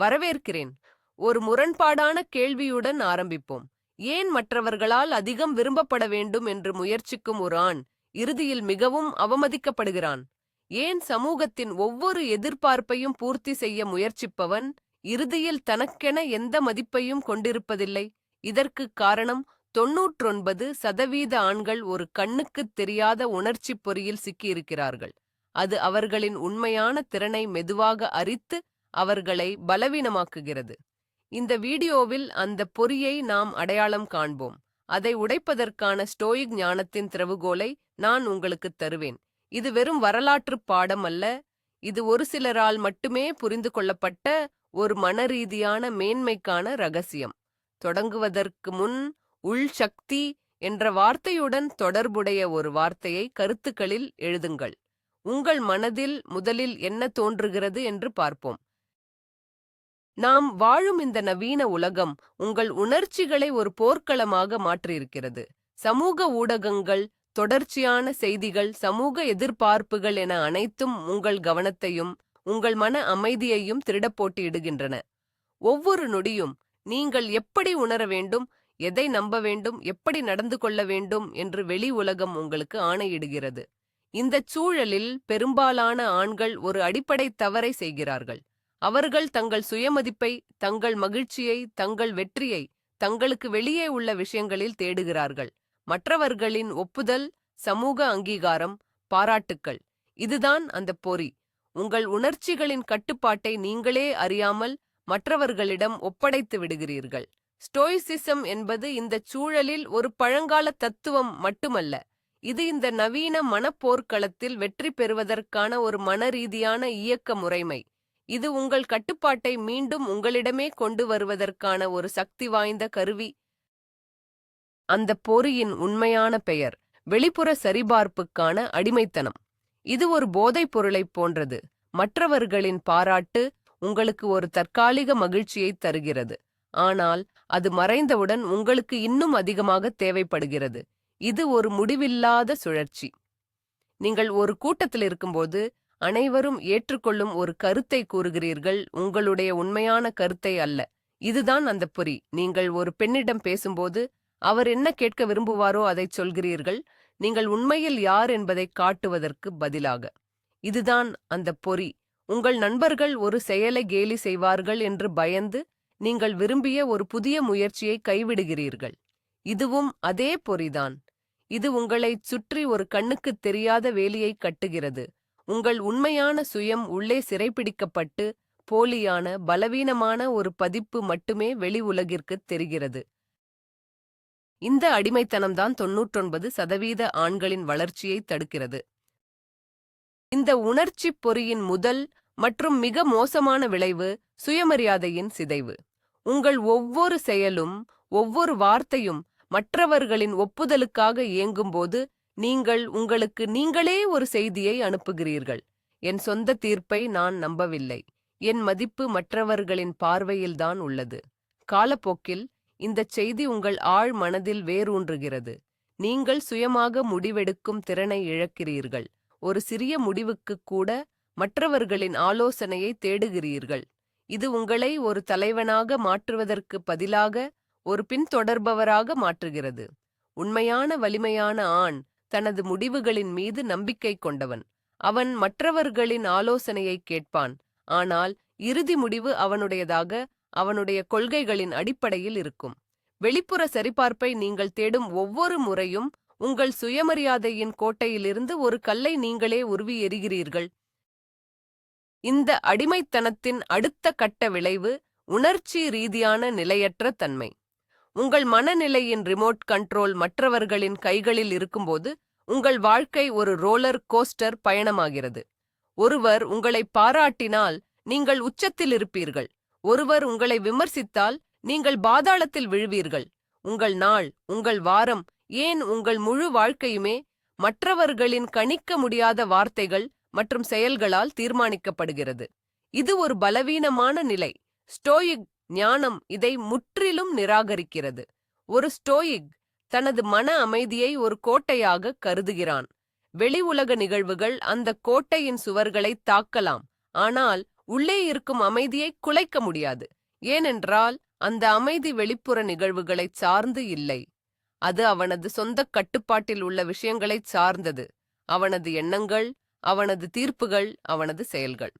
வரவேற்கிறேன். ஒரு முரண்பாடான கேள்வியுடன் ஆரம்பிப்போம். ஏன் மற்றவர்களால் அதிகம் விரும்பப்பட வேண்டும் என்று முயற்சிக்கும் ஒரு ஆண் இறுதியில் மிகவும் அவமதிக்கப்படுகிறான். ஏன் சமூகத்தின் ஒவ்வொரு எதிர்பார்ப்பையும் பூர்த்தி செய்ய முயற்சிப்பவன் இறுதியில் தனக்கென எந்த மதிப்பையும் கொண்டிருப்பதில்லை? இதற்குக் காரணம் தொன்னூற்றொன்பது சதவீத ஆண்கள் ஒரு கண்ணுக்குத் தெரியாத உணர்ச்சிப் பொறியில் சிக்கியிருக்கிறார்கள். அது அவர்களின் உண்மையான திறனை மெதுவாக அரித்து அவர்களை பலவீனமாக்குகிறது. இந்த வீடியோவில் அந்த பொறியை நாம் அடையாளம் காண்போம். அதை உடைப்பதற்கான ஸ்டோயிக் ஞானத்தின் திறவுகோலை நான் உங்களுக்குத் தருவேன். இது வெறும் வரலாற்றுப் பாடம் அல்ல இது ஒரு சிலரால் மட்டுமே புரிந்து கொள்ளப்பட்ட ஒரு மனரீதியான மேன்மைக்கான ரகசியம். தொடங்குவதற்கு முன் உள் சக்தி என்ற வார்த்தையுடன் தொடர்புடைய ஒரு வார்த்தையை கருத்துக்களில் எழுதுங்கள். உங்கள் மனதில் முதலில் என்ன தோன்றுகிறது என்று பார்ப்போம். நாம் வாழும் இந்த நவீன உலகம் உங்கள் உணர்ச்சிகளை ஒரு போர்க்களமாக மாற்றியிருக்கிறது. சமூக ஊடகங்கள் தொடர்ச்சியான செய்திகள் சமூக எதிர்பார்ப்புகள் என அனைத்தும் உங்கள் கவனத்தையும் உங்கள் மன அமைதியையும் திருடப் போட்டியிடுகின்றன. ஒவ்வொரு நொடியும் நீங்கள் எப்படி உணர வேண்டும் எதை நம்ப வேண்டும் எப்படி நடந்து கொள்ள வேண்டும் என்று வெளி உலகம் உங்களுக்கு ஆணையிடுகிறது. இந்தச் சூழலில் பெரும்பாலான ஆண்கள் ஒரு அடிப்படை தவறை செய்கிறார்கள். அவர்கள் தங்கள் சுயமதிப்பை தங்கள் மகிழ்ச்சியை தங்கள் வெற்றியை தங்களுக்கு வெளியே உள்ள விஷயங்களில் தேடுகிறார்கள். மற்றவர்களின் ஒப்புதல் சமூக அங்கீகாரம் பாராட்டுக்கள். இதுதான் அந்த பொறி. உங்கள் உணர்ச்சிகளின் கட்டுப்பாட்டை நீங்களே அறியாமல் மற்றவர்களிடம் ஒப்படைத்து விடுகிறீர்கள். ஸ்டோயிசிசம் என்பது இந்தச் சூழலில் ஒரு பழங்கால தத்துவம் மட்டுமல்ல. இது இந்த நவீன மனப்போர்க்களத்தில் வெற்றி பெறுவதற்கான ஒரு மனரீதியான இயக்க முறைமை. இது உங்கள் கட்டுப்பாட்டை மீண்டும் உங்களிடமே கொண்டு வருவதற்கான ஒரு சக்தி வாய்ந்த கருவி. அந்த பொறியின் உண்மையான பெயர் வெளிப்புற சரிபார்ப்புக்கான அடிமைத்தனம். இது ஒரு போதைப் பொருளைப் போன்றது. மற்றவர்களின் பாராட்டு உங்களுக்கு ஒரு தற்காலிக மகிழ்ச்சியை தருகிறது. ஆனால் அது மறைந்தவுடன் உங்களுக்கு இன்னும் அதிகமாக தேவைப்படுகிறது. இது ஒரு முடிவில்லாத சுழற்சி. நீங்கள் ஒரு கூட்டத்தில் இருக்கும்போது அனைவரும் ஏற்றுக்கொள்ளும் ஒரு கருத்தை கூறுகிறீர்கள். உங்களுடைய உண்மையான கருத்தை அல்ல. இதுதான் அந்த பொறி. நீங்கள் ஒரு பெண்ணிடம் பேசும்போது அவர் என்ன கேட்க விரும்புவாரோ அதைச் சொல்கிறீர்கள். நீங்கள் உண்மையில் யார் என்பதை காட்டுவதற்கு பதிலாக. இதுதான் அந்த பொறி. உங்கள் நண்பர்கள் ஒரு செயலை கேலி செய்வார்கள் என்று பயந்து நீங்கள் விரும்பிய ஒரு புதிய முயற்சியை கைவிடுகிறீர்கள். இதுவும் அதே பொறிதான். இது உங்களைச் சுற்றி ஒரு கண்ணுக்குத் தெரியாத வேலியை கட்டுகிறது. உங்கள் உண்மையான சுயம் உள்ளே சிறைப்பிடிக்கப்பட்டு போலியான பலவீனமான ஒரு பதிப்பு மட்டுமே வெளி உலகிற்குத் தெரிகிறது. இந்த அடிமைத்தனம்தான் தொன்னூற்றொன்பது சதவீத ஆண்களின் வளர்ச்சியை தடுக்கிறது. இந்த உணர்ச்சிப் பொறியின் முதல் மற்றும் மிக மோசமான விளைவு சுயமரியாதையின் சிதைவு. உங்கள் ஒவ்வொரு செயலும் ஒவ்வொரு வார்த்தையும் மற்றவர்களின் ஒப்புதலுக்காக இயங்கும்போது நீங்கள் உங்களுக்கு நீங்களே ஒரு செய்தியை அனுப்புகிறீர்கள். என் சொந்த தீர்ப்பை நான் நம்பவில்லை. என் மதிப்பு மற்றவர்களின் பார்வையில்தான் உள்ளது. காலப்போக்கில் இந்தச் செய்தி உங்கள் ஆழ் மனதில் வேரூன்றுகிறது. நீங்கள் சுயமாக முடிவெடுக்கும் திறனை இழக்கிறீர்கள். ஒரு சிறிய முடிவுக்குக் கூட மற்றவர்களின் ஆலோசனையை தேடுகிறீர்கள். இது உங்களை ஒரு தலைவனாக மாற்றுவதற்கு பதிலாக ஒரு பின்தொடர்பவராக மாற்றுகிறது. உண்மையான வலிமையான ஆண் தனது முடிவுகளின் மீது நம்பிக்கை கொண்டவன். அவன் மற்றவர்களின் ஆலோசனையை கேட்பான். ஆனால் இறுதி முடிவு அவனுடையதாக அவனுடைய கொள்கைகளின் அடிப்படையில் இருக்கும். வெளிப்புற சரிபார்ப்பை நீங்கள் தேடும் ஒவ்வொரு முறையும் உங்கள் சுயமரியாதையின் கோட்டையிலிருந்து ஒரு கல்லை நீங்களே உருவி எறிகிறீர்கள். இந்த அடிமைத்தனத்தின் அடுத்த கட்ட விளைவு உணர்ச்சி ரீதியான நிலையற்ற தன்மை. உங்கள் மனநிலையின் ரிமோட் கண்ட்ரோல் மற்றவர்களின் கைகளில் இருக்கும்போது உங்கள் வாழ்க்கை ஒரு ரோலர் கோஸ்டர் பயணமாகிறது. ஒருவர் உங்களை பாராட்டினால் நீங்கள் உச்சத்தில் இருப்பீர்கள். ஒருவர் உங்களை விமர்சித்தால் நீங்கள் பாதாளத்தில் விழுவீர்கள். உங்கள் நாள் உங்கள் வாரம் ஏன் உங்கள் முழு வாழ்க்கையுமே மற்றவர்களின் கணிக்க முடியாத வார்த்தைகள் மற்றும் செயல்களால் தீர்மானிக்கப்படுகிறது. இது ஒரு பலவீனமான நிலை. ஸ்டோயிக் ஞானம் இதை முற்றிலும் நிராகரிக்கிறது. ஒரு ஸ்டோயிக் தனது மன அமைதியை ஒரு கோட்டையாக கருதுகிறான். வெளி உலக நிகழ்வுகள் அந்த கோட்டையின் சுவர்களை தாக்கலாம் ஆனால் உள்ளே இருக்கும் அமைதியை குலைக்க முடியாது ஏனென்றால் அந்த அமைதி வெளிப்புற நிகழ்வுகளைச் சார்ந்து இல்லை. அது அவனது சொந்த கட்டுப்பாட்டில் உள்ள விஷயங்களைச் சார்ந்தது அவனது எண்ணங்கள் அவனது தீர்ப்புகள் அவனது செயல்கள்.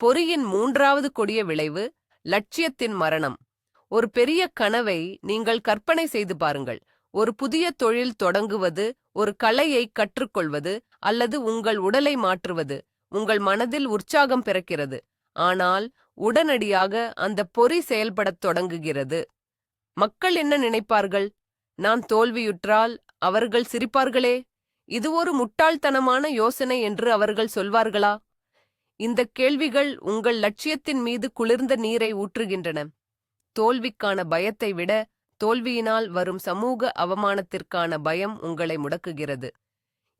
பொறியின் மூன்றாவது கொடிய விளைவு லட்சியத்தின் மரணம். ஒரு பெரிய கனவை நீங்கள் கற்பனை செய்து பாருங்கள். ஒரு புதிய தொழில் தொடங்குவது ஒரு கலையை கற்றுக்கொள்வது அல்லது உங்கள் உடலை மாற்றுவது உங்கள் மனதில் உற்சாகம் பிறக்கிறது. ஆனால் உடனடியாக அந்த பொறி செயல்படத் தொடங்குகிறது. மக்கள் என்ன நினைப்பார்கள்? நான் தோல்வியுற்றால் அவர்கள் சிரிப்பார்களே? இது ஒரு முட்டாள்தனமான யோசனை என்று அவர்கள் சொல்வார்களா? இந்த கேள்விகள் உங்கள் லட்சியத்தின் மீது குளிர்ந்த நீரை ஊற்றுகின்றன. தோல்விக்கான பயத்தை விட தோல்வியினால் வரும் சமூக அவமானத்திற்கான பயம் உங்களை முடக்குகிறது.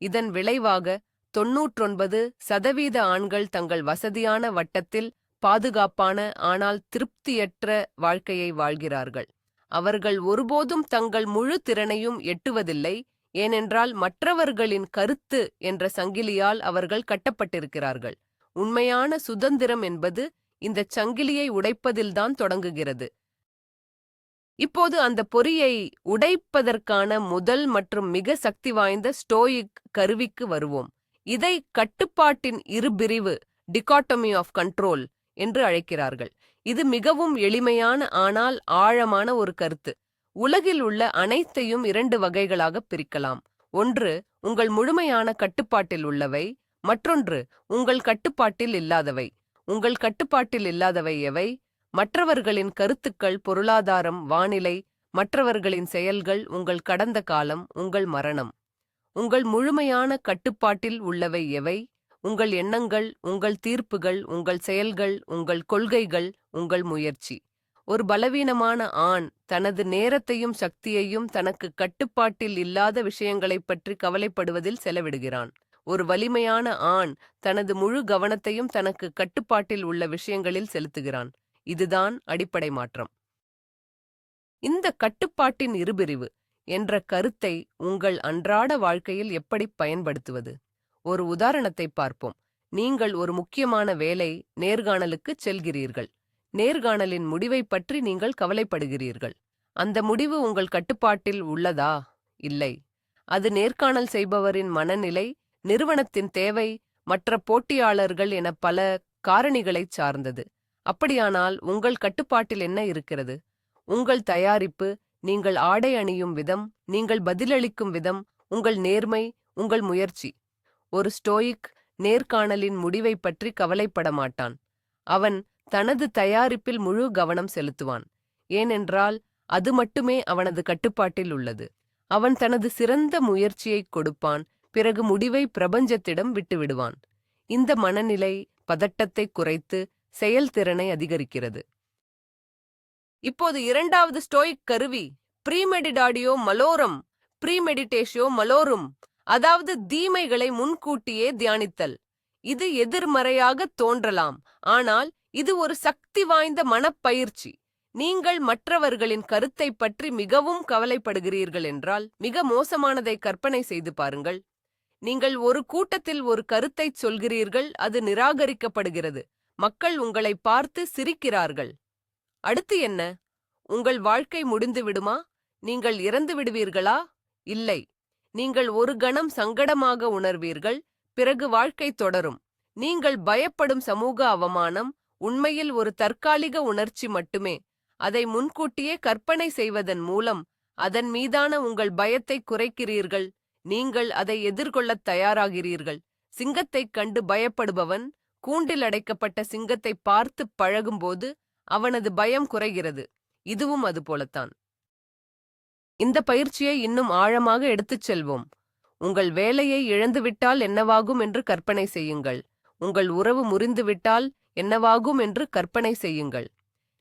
இதன் விளைவாக தொன்னூற்றொன்பது சதவீத ஆண்கள் தங்கள் வசதியான வட்டத்தில் பாதுகாப்பான ஆனால் திருப்தியற்ற வாழ்க்கையை வாழ்கிறார்கள். அவர்கள் ஒருபோதும் தங்கள் முழு திறனையும் எட்டுவதில்லை ஏனென்றால் மற்றவர்களின் கருத்து என்ற சங்கிலியால் அவர்கள் கட்டப்பட்டிருக்கிறார்கள். உண்மையான சுதந்திரம் என்பது இந்தச் சங்கிலியை உடைப்பதில்தான் தொடங்குகிறது. இப்போது அந்த பொறியை உடைப்பதற்கான முதல் மற்றும் மிக சக்தி வாய்ந்த ஸ்டோயிக் கருவிக்கு வருவோம். இதை கட்டுப்பாட்டின் இருபிரிவு டிகாட்டமி ஆஃப் கண்ட்ரோல் என்று அழைக்கிறார்கள். இது மிகவும் எளிமையான ஆனால் ஆழமான ஒரு கருத்து. உலகில் உள்ள அனைத்தையும் இரண்டு வகைகளாக பிரிக்கலாம். ஒன்று உங்கள் முழுமையான கட்டுப்பாட்டில் உள்ளவை. மற்றொன்று உங்கள் கட்டுப்பாட்டில் இல்லாதவை. உங்கள் கட்டுப்பாட்டில் இல்லாதவை எவை? மற்றவர்களின் கருத்துக்கள் பொருளாதாரம் வானிலை மற்றவர்களின் செயல்கள் உங்கள் கடந்த காலம் உங்கள் மரணம். உங்கள் முழுமையான கட்டுப்பாட்டில் உள்ளவை எவை? உங்கள் எண்ணங்கள் உங்கள் தீர்ப்புகள் உங்கள் செயல்கள் உங்கள் கொள்கைகள் உங்கள் முயற்சி. ஒரு பலவீனமான ஆண் தனது நேரத்தையும் சக்தியையும் தனக்கு கட்டுப்பாட்டில் இல்லாத விஷயங்களைப் பற்றி கவலைப்படுவதில் செலவிடுகிறான். ஒரு வலிமையான ஆண் தனது முழு கவனத்தையும் தனக்கு கட்டுப்பாட்டில் உள்ள விஷயங்களில் செலுத்துகிறான். இதுதான் அடிப்படை மாற்றம். இந்த கட்டுப்பாட்டின் இருபிரிவு என்ற கருத்தை உங்கள் அன்றாட வாழ்க்கையில் எப்படி பயன்படுத்துவது? ஒரு உதாரணத்தை பார்ப்போம். நீங்கள் ஒரு முக்கியமான வேலை நேர்காணலுக்குச் செல்கிறீர்கள். நேர்காணலின் முடிவை பற்றி நீங்கள் கவலைப்படுகிறீர்கள். அந்த முடிவு உங்கள் கட்டுப்பாட்டில் உள்ளதா? இல்லை. அது நேர்காணல் செய்பவரின் மனநிலை நிறுவனத்தின் தேவை மற்ற போட்டியாளர்கள் என பல காரணிகளைச் சார்ந்தது. அப்படியானால் உங்கள் கட்டுப்பாட்டில் என்ன இருக்கிறது? உங்கள் தயாரிப்பு நீங்கள் ஆடை அணியும் விதம் நீங்கள் பதிலளிக்கும் விதம் உங்கள் நேர்மை உங்கள் முயற்சி. ஒரு ஸ்டோயிக் நேர்காணலின் முடிவை பற்றி கவலைப்பட மாட்டான். அவன் தனது தயாரிப்பில் முழு கவனம் செலுத்துவான். ஏனென்றால் அது மட்டுமே அவனது கட்டுப்பாட்டில் உள்ளது. அவன் தனது சிறந்த முயற்சியைக் கொடுப்பான் பிறகு முடிவை பிரபஞ்சத்திடம் விட்டுவிடுவான். இந்த மனநிலை பதட்டத்தை குறைத்து செயல்திறனை அதிகரிக்கிறது. இப்போது இரண்டாவது ஸ்டோயிக் கருவி ப்ரீமெடிடாடியோ மலோரம் ப்ரீமெடிடேஷியோ மலோரும் அதாவது தீமைகளை முன்கூட்டியே தியானித்தல். இது எதிர்மறையாக தோன்றலாம் ஆனால் இது ஒரு சக்தி வாய்ந்த மனப்பயிற்சி. நீங்கள் மற்றவர்களின் கருத்தை பற்றி மிகவும் கவலைப்படுகிறீர்கள் என்றால் மிக மோசமானதை கற்பனை செய்து பாருங்கள். நீங்கள் ஒரு கூட்டத்தில் ஒரு கருத்தைச் சொல்கிறீர்கள் அது நிராகரிக்கப்படுகிறது. மக்கள் உங்களை பார்த்து சிரிக்கிறார்கள். அடுத்து என்ன? உங்கள் வாழ்க்கை முடிந்து விடுமா? நீங்கள் இறந்து விடுவீர்களா? இல்லை. நீங்கள் ஒரு கணம் சங்கடமாக உணர்வீர்கள் பிறகு வாழ்க்கை தொடரும். நீங்கள் பயப்படும் சமூக அவமானம் உண்மையில் ஒரு தற்காலிக உணர்ச்சி மட்டுமே. அதை முன்கூட்டியே கற்பனை செய்வதன் மூலம் அதன் மீதான உங்கள் பயத்தை குறைக்கிறீர்கள். நீங்கள் அதை எதிர்கொள்ளத் தயாராகிறீர்கள். சிங்கத்தைக் கண்டு பயப்படுபவன் கூண்டில் அடைக்கப்பட்ட சிங்கத்தை பார்த்து பழகும்போது அவனது பயம் குறைகிறது. இதுவும் அதுபோலத்தான் இந்த பயிற்சியை இன்னும் ஆழமாக எடுத்துச் செல்வோம். உங்கள் வேலையை இழந்துவிட்டால் என்னவாகும் என்று கற்பனை செய்யுங்கள். உங்கள் உறவு முறிந்துவிட்டால் என்னவாகும் என்று கற்பனை செய்யுங்கள்.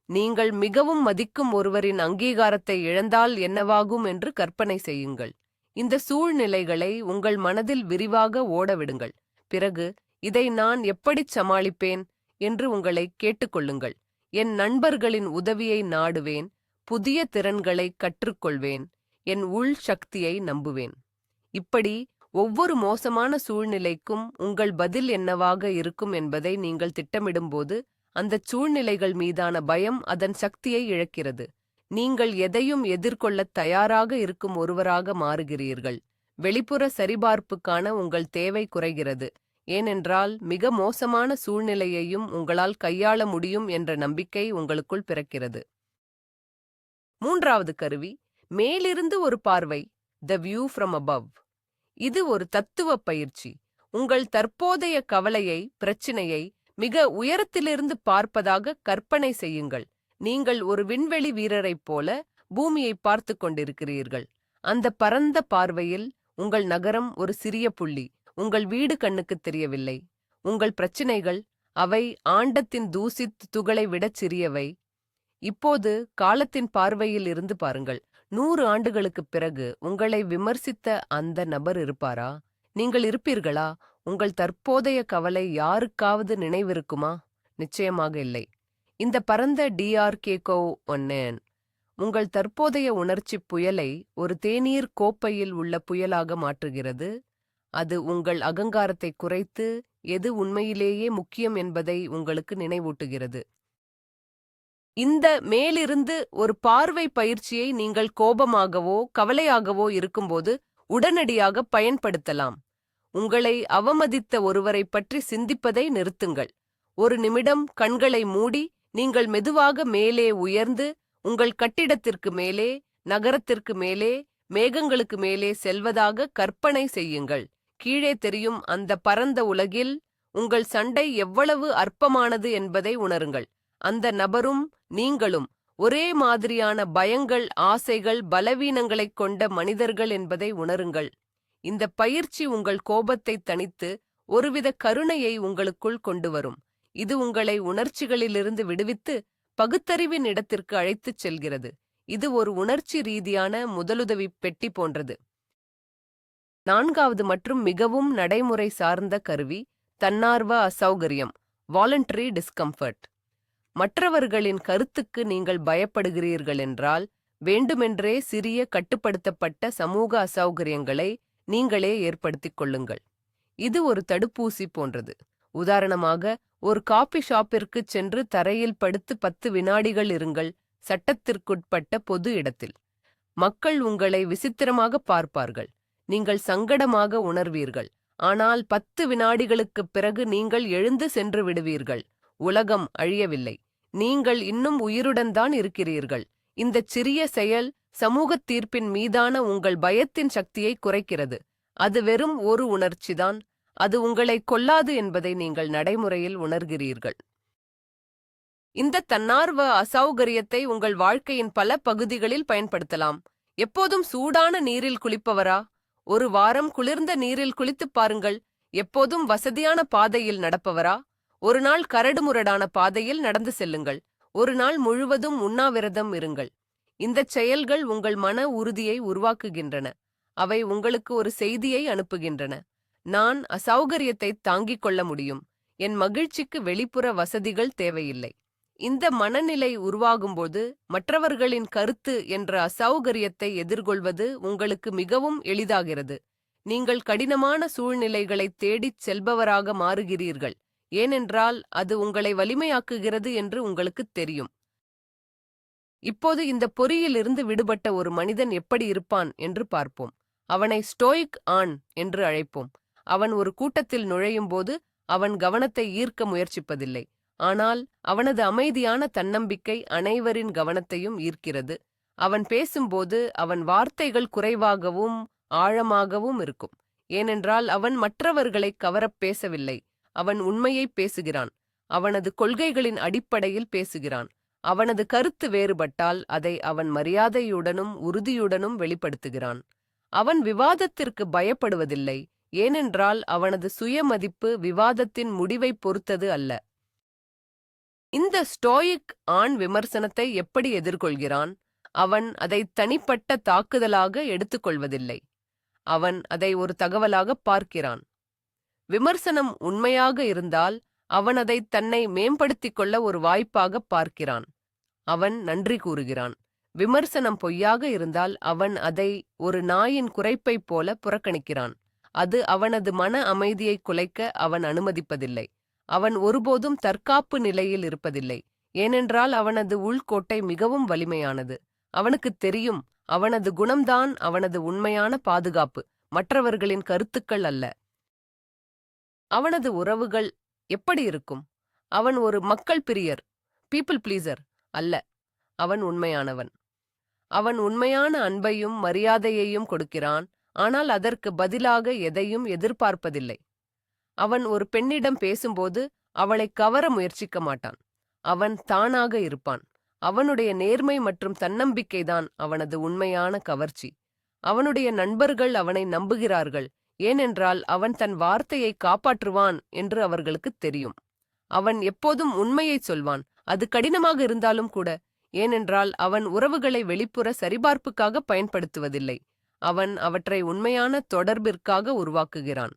நீங்கள் மிகவும் மதிக்கும் ஒருவரின் அங்கீகாரத்தை இழந்தால் என்னவாகும் என்று கற்பனை செய்யுங்கள். இந்த சூழ்நிலைகளை உங்கள் மனதில் விரிவாக ஓடவிடுங்கள். பிறகு இதை நான் எப்படிச் சமாளிப்பேன் என்று உங்களை கேட்டுக்கொள்ளுங்கள். என் நண்பர்களின் உதவியை நாடுவேன் புதிய திறன்களை கற்றுக்கொள்வேன் என் உள் சக்தியை நம்புவேன். இப்படி ஒவ்வொரு மோசமான சூழ்நிலைக்கும் உங்கள் பதில் என்னவாக இருக்கும் என்பதை நீங்கள் திட்டமிடும்போது அந்தச் சூழ்நிலைகள் மீதான பயம் அதன் சக்தியை இழக்கிறது. நீங்கள் எதையும் எதிர்கொள்ளத் தயாராக இருக்கும் ஒருவராக மாறுகிறீர்கள். வெளிப்புற சரிபார்ப்புக்கான உங்கள் தேவை குறைகிறது. ஏனென்றால் மிக மோசமான சூழ்நிலையையும் உங்களால் கையாள முடியும் என்ற நம்பிக்கை உங்களுக்குள் பிறக்கிறது. மூன்றாவது கருவி மேலிருந்து ஒரு பார்வை த வியூ ஃப்ரம் அபவ் இது ஒரு தத்துவ பயிற்சி. உங்கள் தற்போதைய கவலையை பிரச்சினையை மிக உயரத்திலிருந்து பார்ப்பதாக கற்பனை செய்யுங்கள். நீங்கள் ஒரு விண்வெளி வீரரைப் போல பூமியை பார்த்து கொண்டிருக்கிறீர்கள். அந்த பரந்த பார்வையில் உங்கள் நகரம் ஒரு சிறிய புள்ளி. உங்கள் வீடு கண்ணுக்குத் தெரியவில்லை. உங்கள் பிரச்சினைகள் அவை ஆண்டத்தின் தூசித் துகளை விடச் சிறியவை. இப்போது காலத்தின் பார்வையில் இருந்து பாருங்கள். நூறு ஆண்டுகளுக்குப் பிறகு உங்களை விமர்சித்த அந்த நபர் இருப்பாரா? நீங்கள் இருப்பீர்களா? உங்கள் தற்போதைய கவலை யாருக்காவது நினைவிருக்குமா? நிச்சயமாக இல்லை. இந்த பரந்த டிஆர்கேகோ ஒன்னேன். உங்கள் தற்போதைய உணர்ச்சிப் புயலை ஒரு தேநீர் கோப்பையில் உள்ள புயலாக மாற்றுகிறது. அது உங்கள் அகங்காரத்தை குறைத்து எது உண்மையிலேயே முக்கியம் என்பதை உங்களுக்கு நினைவூட்டுகிறது. இந்த மேலிருந்து ஒரு பார்வை பயிற்சியை நீங்கள் கோபமாகவோ கவலையாகவோ இருக்கும்போது உடனடியாக பயன்படுத்தலாம். உங்களை அவமதித்த ஒருவரைப் பற்றி சிந்திப்பதை நிறுத்துங்கள். ஒரு நிமிடம் கண்களை மூடி நீங்கள் மெதுவாக மேலே உயர்ந்து உங்கள் கட்டிடத்திற்கு மேலே நகரத்திற்கு மேலே மேகங்களுக்கு மேலே செல்வதாக கற்பனை செய்யுங்கள். கீழே தெரியும் அந்த பரந்த உலகில் உங்கள் சண்டை எவ்வளவு அற்பமானது என்பதை உணருங்கள். அந்த நபரும் நீங்களும் ஒரே மாதிரியான பயங்கள் ஆசைகள் பலவீனங்களைக் கொண்ட மனிதர்கள் என்பதை உணருங்கள். இந்த பயிற்சி உங்கள் கோபத்தை தணித்து ஒருவித கருணையை உங்களுக்குள் கொண்டு வரும். இது உங்களை உணர்ச்சிகளிலிருந்து விடுவித்து பகுத்தறிவின் இடத்திற்கு அழைத்துச் செல்கிறது. இது ஒரு உணர்ச்சி ரீதியான முதலுதவி பெட்டி போன்றது. நான்காவது மற்றும் மிகவும் நடைமுறை சார்ந்த கருவி தன்னார்வ அசௌகரியம் வாலண்டரி டிஸ்கம்ஃபர்ட் மற்றவர்களின் கருத்துக்கு நீங்கள் பயப்படுகிறீர்கள் என்றால் வேண்டுமென்றே சிறிய கட்டுப்படுத்தப்பட்ட சமூக அசௌகரியங்களை நீங்களே ஏற்படுத்திக் கொள்ளுங்கள். இது ஒரு தடுப்பூசி போன்றது. உதாரணமாக ஒரு காபி ஷாப்பிற்குச் சென்று தரையில் படுத்து பத்து வினாடிகள் இருங்கள் சட்டத்திற்குட்பட்ட பொது இடத்தில். மக்கள் உங்களை விசித்திரமாக பார்ப்பார்கள். நீங்கள் சங்கடமாக உணர்வீர்கள். ஆனால் பத்து வினாடிகளுக்குப் பிறகு நீங்கள் எழுந்து சென்று விடுவீர்கள். உலகம் அழியவில்லை. நீங்கள் இன்னும் உயிருடன் தான் இருக்கிறீர்கள். இந்தச் சிறிய செயல் சமூகத் தீர்ப்பின் மீதான உங்கள் பயத்தின் சக்தியை குறைக்கிறது. அது வெறும் ஒரு உணர்ச்சிதான். அது உங்களை கொல்லாது என்பதை நீங்கள் நடைமுறையில் உணர்கிறீர்கள். இந்த தன்னார்வ அசௌகரியத்தை உங்கள் வாழ்க்கையின் பல பகுதிகளில் பயன்படுத்தலாம். எப்போதும் சூடான நீரில் குளிப்பவரா? ஒரு வாரம் குளிர்ந்த நீரில் குளித்துப் பாருங்கள். எப்போதும் வசதியான பாதையில் நடப்பவரா? ஒரு நாள் கரடுமுரடான பாதையில் நடந்து செல்லுங்கள். ஒரு நாள் முழுவதும் உண்ணாவிரதம் இருங்கள். இந்தச் செயல்கள் உங்கள் மன உறுதியை உருவாக்குகின்றன. அவை உங்களுக்கு ஒரு செய்தியை அனுப்புகின்றன. நான் அசௌகரியத்தை தாங்கிக் கொள்ள முடியும். என் மகிழ்ச்சிக்கு வெளிப்புற வசதிகள் தேவையில்லை. இந்த மனநிலை உருவாகும்போது மற்றவர்களின் கருத்து என்ற அசௌகரியத்தை எதிர்கொள்வது உங்களுக்கு மிகவும் எளிதாகிறது. நீங்கள் கடினமான சூழ்நிலைகளைத் தேடிச் செல்பவராக மாறுகிறீர்கள். ஏனென்றால் அது உங்களை வலிமையாக்குகிறது என்று உங்களுக்குத் தெரியும். இப்போது இந்த பொறியிலிருந்து விடுபட்ட ஒரு மனிதன் எப்படி இருப்பான் என்று பார்ப்போம். அவனை ஸ்டோயிக் ஆண் என்று அழைப்போம். அவன் ஒரு கூட்டத்தில் நுழையும்போது அவன் கவனத்தை ஈர்க்க முயற்சிப்பதில்லை. ஆனால் அவனது அமைதியான தன்னம்பிக்கை அனைவரின் கவனத்தையும் ஈர்க்கிறது. அவன் பேசும்போது அவன் வார்த்தைகள் குறைவாகவும் ஆழமாகவும் இருக்கும். ஏனென்றால் அவன் மற்றவர்களை கவரப் பேசவில்லை. அவன் உண்மையை பேசுகிறான். அவனது கொள்கைகளின் அடிப்படையில் பேசுகிறான். அவனது கருத்து வேறுபட்டால் அதை அவன் மரியாதையுடனும் உறுதியுடனும் வெளிப்படுத்துகிறான். அவன் விவாதத்திற்கு பயப்படுவதில்லை. ஏனென்றால் அவனது சுயமதிப்பு விவாதத்தின் முடிவைப் பொறுத்தது அல்ல. இந்த ஸ்டோயிக் ஆண் விமர்சனத்தை எப்படி எதிர்கொள்கிறான்? அவன் அதை தனிப்பட்ட தாக்குதலாக எடுத்துக்கொள்வதில்லை அவன் அதை ஒரு தகவலாக பார்க்கிறான். விமர்சனம் உண்மையாக இருந்தால் அவன் அதை தன்னை மேம்படுத்திக் கொள்ள ஒரு வாய்ப்பாக பார்க்கிறான். அவன் நன்றி கூறுகிறான். விமர்சனம் பொய்யாக இருந்தால் அவன் அதை ஒரு நாயின் குறைப்பைப் போல புறக்கணிக்கிறான். அது அவனது மன அமைதியை குலைக்க அவன் அனுமதிப்பதில்லை. அவன் ஒருபோதும் தற்காப்பு நிலையில் இருப்பதில்லை. ஏனென்றால் அவனது உள்கோட்டை மிகவும் வலிமையானது. அவனுக்குத் தெரியும் அவனது குணம்தான் அவனது உண்மையான பாதுகாப்பு. மற்றவர்களின் கருத்துக்கள் அல்ல. அவனது உறவுகள் எப்படி இருக்கும்? அவன் ஒரு மக்கள் பிரியர் பீப்புள் பிளீசர் அல்ல. அவன் உண்மையானவன். அவன் உண்மையான அன்பையும் மரியாதையையும் கொடுக்கிறான். ஆனால் அதற்கு பதிலாக எதையும் எதிர்பார்ப்பதில்லை. அவன் ஒரு பெண்ணிடம் பேசும்போது அவளை கவர முயற்சிக்க மாட்டான். அவன் தானாக இருப்பான். அவனுடைய நேர்மை மற்றும் தன்னம்பிக்கைதான் அவனது உண்மையான கவர்ச்சி. அவனுடைய நண்பர்கள் அவனை நம்புகிறார்கள். ஏனென்றால் அவன் தன் வார்த்தையை காப்பாற்றுவான் என்று அவர்களுக்குத் தெரியும். அவன் எப்போதும் உண்மையைச் சொல்வான். அது கடினமாக இருந்தாலும் கூட. ஏனென்றால் அவன் உறவுகளை வெளிப்புற சரிபார்ப்புக்காக பயன்படுத்துவதில்லை. அவன் அவற்றை உண்மையான தொடர்பிற்காக உருவாக்குகிறான்.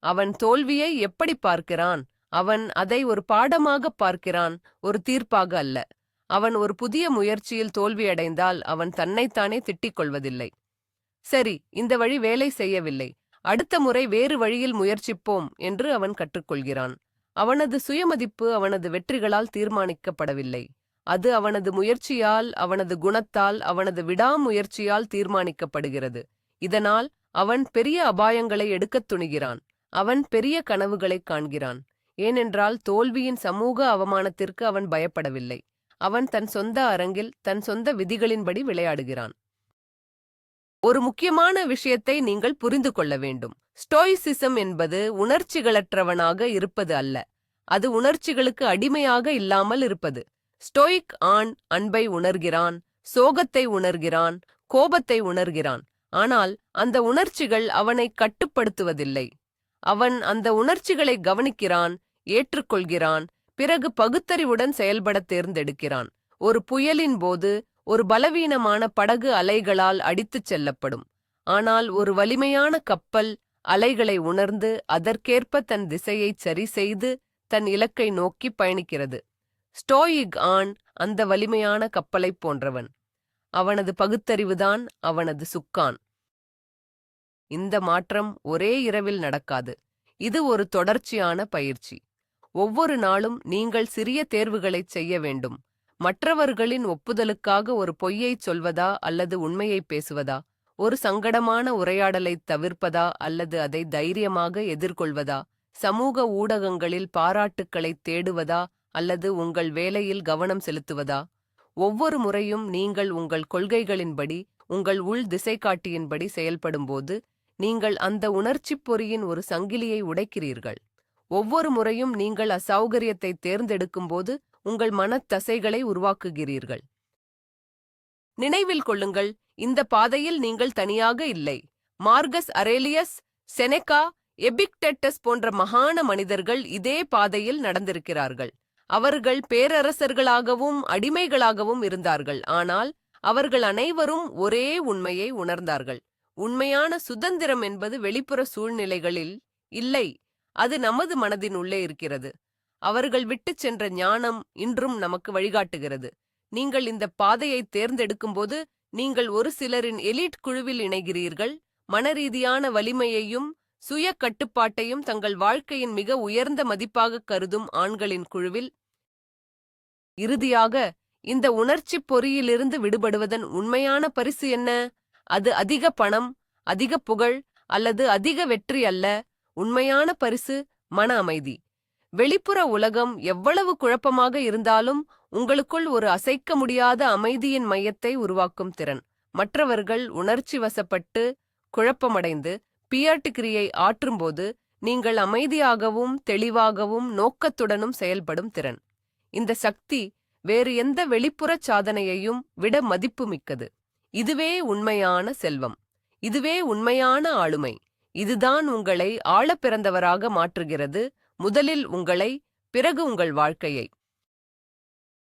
அவன் தோல்வியை எப்படி பார்க்கிறான்? அவன் அதை ஒரு பாடமாக பார்க்கிறான் ஒரு தீர்ப்பாக அல்ல. அவன் ஒரு புதிய முயற்சியில் தோல்வியடைந்தால் அவன் தன்னைத்தானே திட்டிக் கொள்வதில்லை. சரி இந்த வழி வேலை செய்யவில்லை. அடுத்த முறை வேறு வழியில் முயற்சிப்போம் என்று அவன் கற்றுக்கொள்கிறான். அவனது சுயமதிப்பு அவனது வெற்றிகளால் தீர்மானிக்கப்படவில்லை. அது அவனது முயற்சியால் அவனது குணத்தால் அவனது விடாமுயற்சியால் தீர்மானிக்கப்படுகிறது. இதனால் அவன் பெரிய அபாயங்களை எடுக்கத் துணிகிறான். அவன் பெரிய கனவுகளைக் காண்கிறான். ஏனென்றால் தோல்வியின் சமூக அவமானத்திற்கு அவன் பயப்படவில்லை. அவன் தன் சொந்த அரங்கில் தன் சொந்த விதிகளின்படி விளையாடுகிறான். ஒரு முக்கியமான விஷயத்தை நீங்கள் புரிந்து கொள்ள வேண்டும். ஸ்டோயிசிசம் என்பது உணர்ச்சிகளற்றவனாக இருப்பது அல்ல. அது உணர்ச்சிகளுக்கு அடிமையாக இல்லாமல் இருப்பது. ஸ்டோயிக் ஆண் அன்பை உணர்கிறான் சோகத்தை உணர்கிறான் கோபத்தை உணர்கிறான். ஆனால் அந்த உணர்ச்சிகள் அவனை கட்டுப்படுத்துவதில்லை. அவன் அந்த உணர்ச்சிகளை கவனிக்கிறான் ஏற்றுக்கொள்கிறான் பிறகு பகுத்தறிவுடன் செயல்பட தேர்ந்தெடுக்கிறான். ஒரு புயலின் போது ஒரு பலவீனமான படகு அலைகளால் அடித்துச் செல்லப்படும். ஆனால் ஒரு வலிமையான கப்பல் அலைகளை உணர்ந்து அதற்கேற்ப தன் திசையைச் சரி செய்து தன் இலக்கை நோக்கி பயணிக்கிறது. ஸ்டோயிக் ஆண் அந்த வலிமையான கப்பலைப் போன்றவன். அவனது பகுத்தறிவுதான் அவனது சுக்கான். இந்த மாற்றம் ஒரே இரவில் நடக்காது. இது ஒரு தொடர்ச்சியான பயிற்சி. ஒவ்வொரு நாளும் நீங்கள் சிறிய தேர்வுகளைச் செய்ய வேண்டும். மற்றவர்களின் ஒப்புதலுக்காக ஒரு பொய்யைச் சொல்வதா அல்லது உண்மையைப் பேசுவதா? ஒரு சங்கடமான உரையாடலைத் தவிர்ப்பதா அல்லது அதை தைரியமாக எதிர்கொள்வதா? சமூக ஊடகங்களில் பாராட்டுக்களைத் தேடுவதா அல்லது உங்கள் வேலையில் கவனம் செலுத்துவதா? ஒவ்வொரு முறையும் நீங்கள் உங்கள் கொள்கைகளின்படி உங்கள் உள் திசைகாட்டியின்படி செயல்படும்போது நீங்கள் அந்த உணர்ச்சிப் பொறியின் ஒரு சங்கிலியை உடைக்கிறீர்கள். ஒவ்வொரு முறையும் நீங்கள் அசௌகரியத்தை தேர்ந்தெடுக்கும்போது உங்கள் மனத்தசைகளை உருவாக்குகிறீர்கள். நினைவில் கொள்ளுங்கள் இந்த பாதையில் நீங்கள் தனியாக இல்லை. மார்கஸ் அரேலியஸ் செனெகா எபிக்டெட்டஸ் போன்ற மகான மனிதர்கள் இதே பாதையில் நடந்திருக்கிறார்கள். அவர்கள் பேரரசர்களாகவும் அடிமைகளாகவும் இருந்தார்கள். ஆனால் அவர்கள் அனைவரும் ஒரே உண்மையை உணர்ந்தார்கள். உண்மையான சுதந்திரம் என்பது வெளிப்புற சூழ்நிலைகளில் இல்லை அது நமது மனதின் உள்ளே இருக்கிறது. அவர்கள் விட்டுச் சென்ற ஞானம் இன்றும் நமக்கு வழிகாட்டுகிறது. நீங்கள் இந்த பாதையை தேர்ந்தெடுக்கும்போது நீங்கள் ஒரு சிலரின் எலிட் குழுவில் இணைகிறீர்கள். மனரீதியான வலிமையையும் சுய கட்டுப்பாட்டையும் தங்கள் வாழ்க்கையின் மிக உயர்ந்த மதிப்பாக கருதும் ஆண்களின் குழுவில் இறுதியாக இந்த உணர்ச்சிப் பொறியிலிருந்து விடுபடுவதன் உண்மையான பரிசு என்ன? அது அதிக பணம் அதிக புகழ் அல்லது அதிக வெற்றி அல்ல. உண்மையான பரிசு மன அமைதி. வெளிப்புற உலகம் எவ்வளவு குழப்பமாக இருந்தாலும் உங்களுக்குள் ஒரு அசைக்க முடியாத அமைதியின் மையத்தை உருவாக்கும் திறன். மற்றவர்கள் உணர்ச்சி வசப்பட்டு குழப்பமடைந்து பியாட்டுக்கிரியை ஆற்றும்போது நீங்கள் அமைதியாகவும் தெளிவாகவும் நோக்கத்துடனும் செயல்படும் திறன். இந்த சக்தி வேறு எந்த வெளிப்புறச் சாதனையையும் விட மதிப்புமிக்கது. இதுவே உண்மையான செல்வம். இதுவே உண்மையான ஆளுமை. இதுதான் உங்களை ஆளப்பிறந்தவராக மாற்றுகிறது. முதலில் உங்களை பிறகு உங்கள் வாழ்க்கையை.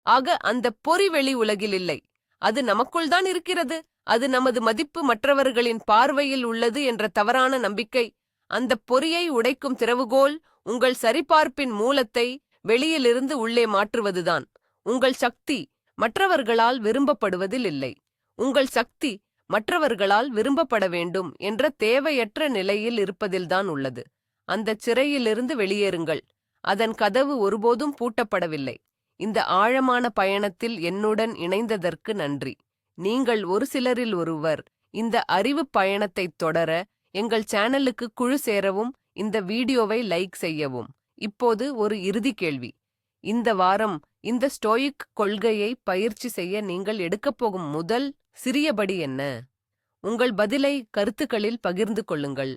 ஆக அந்த பொறி வெளி உலகில் இல்லை. அது நமக்குள்தான் இருக்கிறது. அது நமது மதிப்பு மற்றவர்களின் பார்வையில் உள்ளது என்ற தவறான நம்பிக்கை அந்த பொறியை உடைக்கும் திறவுகோல் உங்கள் சரிபார்ப்பின் மூலத்தை வெளியிலிருந்து உள்ளே மாற்றுவதுதான். உங்கள் சக்தி மற்றவர்களால் விரும்பப்படுவதில் இல்லை. உங்கள் சக்தி மற்றவர்களால் விரும்பப்பட வேண்டும் என்ற தேவையற்ற நிலையில் இருப்பதில்தான் உள்ளது. அந்தச் சிறையிலிருந்து வெளியேறுங்கள். அதன் கதவு ஒருபோதும் பூட்டப்படவில்லை. இந்த ஆழமான பயணத்தில் என்னுடன் இணைந்ததற்கு நன்றி. நீங்கள் ஒரு சிலரில் ஒருவர் இந்த அறிவுப் பயணத்தைத் தொடர எங்கள் சேனலுக்கு குழு சேரவும் இந்த வீடியோவை லைக் செய்யவும். இப்போது ஒரு இறுதி கேள்வி. இந்த வாரம் இந்த ஸ்டோயிக் கொள்கையை பயிற்சி செய்ய நீங்கள் எடுக்கப் போகும் முதல் சிறியபடி என்ன? உங்கள் பதிலை கருத்துக்களில் பகிர்ந்து கொள்ளுங்கள்.